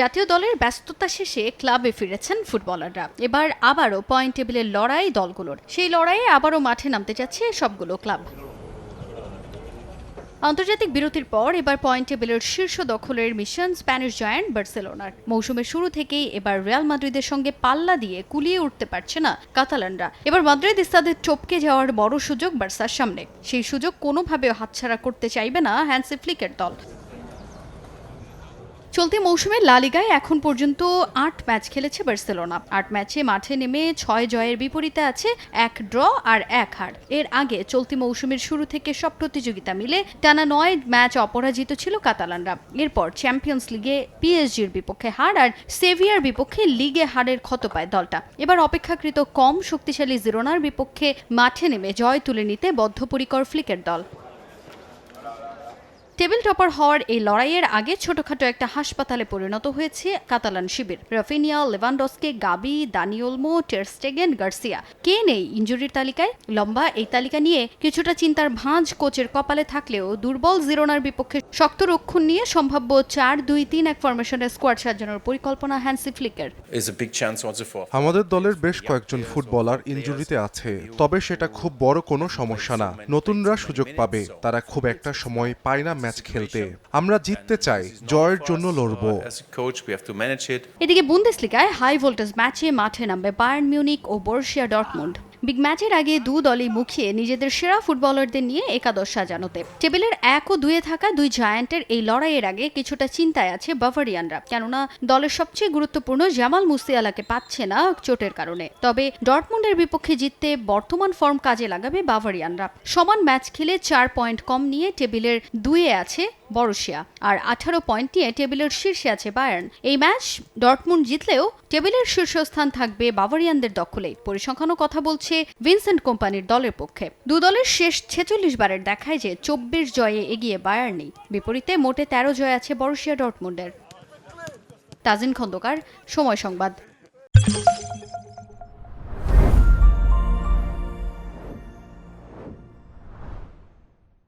জাতীয় দলের ব্যস্ততা শেষে ক্লাবে ফিরেছেন ফুটবলাররা। এবার আবারও পয়েন্ট টেবিলের লড়াই দলগুলোর। সেই লড়াইয়ে আবারও মাঠে নামতে যাচ্ছে সবগুলো ক্লাব। আন্তর্জাতিক বিরতির পর এবার পয়েন্ট টেবিলের শীর্ষ দখলের মিশন স্প্যানিশ জয়ান্ট বার্সেলোনার। মৌসুমের শুরু থেকেই এবার রিয়াল মাদ্রিদের সঙ্গে পাল্লা দিয়ে কুলিয়ে উঠতে পারছে না কাতালানরা। এবার মাদ্রিদ ইস্তাদের টপকে যাওয়ার বড় সুযোগ বার্সার সামনে। সেই সুযোগ কোনোভাবে হাতছাড়া করতে চাইবে না হ্যান্সি ফ্লিকের দল। চলতি মৌসুমে লা লিগায় এখন পর্যন্ত আট ম্যাচ খেলেছে বার্সেলোনা। আট ম্যাচে মাঠে নেমে ছয় জয়ের বিপরীতে আছে এক ড্র আর এক হার। এর আগে চলতি মৌসুমের শুরু থেকে সব প্রতিযোগিতা মিলে টানা নয় ম্যাচ অপরাজিত ছিল কাতালানরা। এরপর চ্যাম্পিয়ন্স লিগে পিএসজির বিপক্ষে হার আর সেভিয়ার বিপক্ষে লিগে হারের ক্ষত পায় দলটা। এবার অপেক্ষাকৃত কম শক্তিশালী জিরোনার বিপক্ষে মাঠে নেমে জয় তুলে নিতে বদ্ধপরিকর ফ্লিকের দল। টেবিল টপার হওয়ার এই লড়াইয়ের আগে ছোটখাটো একটা হাসপাতালে পরিণত হয়েছে কাতালান শিবির। রাফিনিয়া লেভানডসকে গাবি দানিওলমো টেরস্টেগেন গার্সিয়া। কে নেই ইঞ্জুরির তালিকায়? লম্বা এই তালিকা নিয়ে কিছুটা চিন্তার ভাঁজ কোচের কপালে থাকলেও দুর্বল জিরোনার বিপক্ষে শক্ত রক্ষণ নিয়ে সম্ভাব্য চার দুই তিন এক ফরমেশনের স্কোয়াড সাজানোর পরিকল্পনা হ্যান্সি ফ্লিকের। Is a big chance also for আমাদের দলের বেশ কয়েকজন ফুটবলার ইনজুরিতে আছে তবে সেটা খুব বড় কোনো সমস্যা না। নতুনরা সুযোগ পাবে তারা খুব একটা সময় পায় না ম্যাচ খেলতে। আমরা জিততে চাই জয়ের জন্য লড়ব। coach we have to manage it. এদিকে বুন্দেসলিগায় হাই ভোল্টেজ ম্যাচে মাঠে নামবে বায়ার্ন মিউনিক ও বর্ষিয়া ডটমুন্ড বিগ ম্যাচের আগে দু দলই মুখিয়ে নিজেদের সেরা ফুটবলারদের নিয়ে একাদশ সাজানোতে। টেবিলের এক ও দুয়ে থাকা দুই জায়ান্টের এই লড়াইয়ের আগে কিছুটা চিন্তায় আছে বাভারিয়ানরা কেননা দলের সবচেয়ে গুরুত্বপূর্ণ জামাল মুসিয়ালাকে পাচ্ছে না চোটের কারণে। তবে ডটমুন্ডের বিপক্ষে জিততে বর্তমান ফর্ম কাজে লাগাবে বাভারিয়ানরা সমান ম্যাচ খেলে চার পয়েন্ট কম নিয়ে টেবিলের দুয়ে আছে বরুশিয়া। আর আঠারো পয়েন্ট নিয়ে টেবিলের শীর্ষে আছে বায়ার্ন। এই ম্যাচ ডটমুন্ড জিতলেও টেবিলের শীর্ষস্থান থাকবে বাভারিয়ানদের দখলে। পরিসংখ্যানও কথা বলছে ভিনসেন্ট কোম্পানির দলের পক্ষে। দু দলের শেষ ছেচল্লিশ বারের দেখায় যে চব্বিশ জয়ে এগিয়ে বায়ার্নই বিপরীতে মোটে তেরো জয় আছে বরুশিয়া ডটমুন্ডের তাজিন খন্দকার, সময় সংবাদ।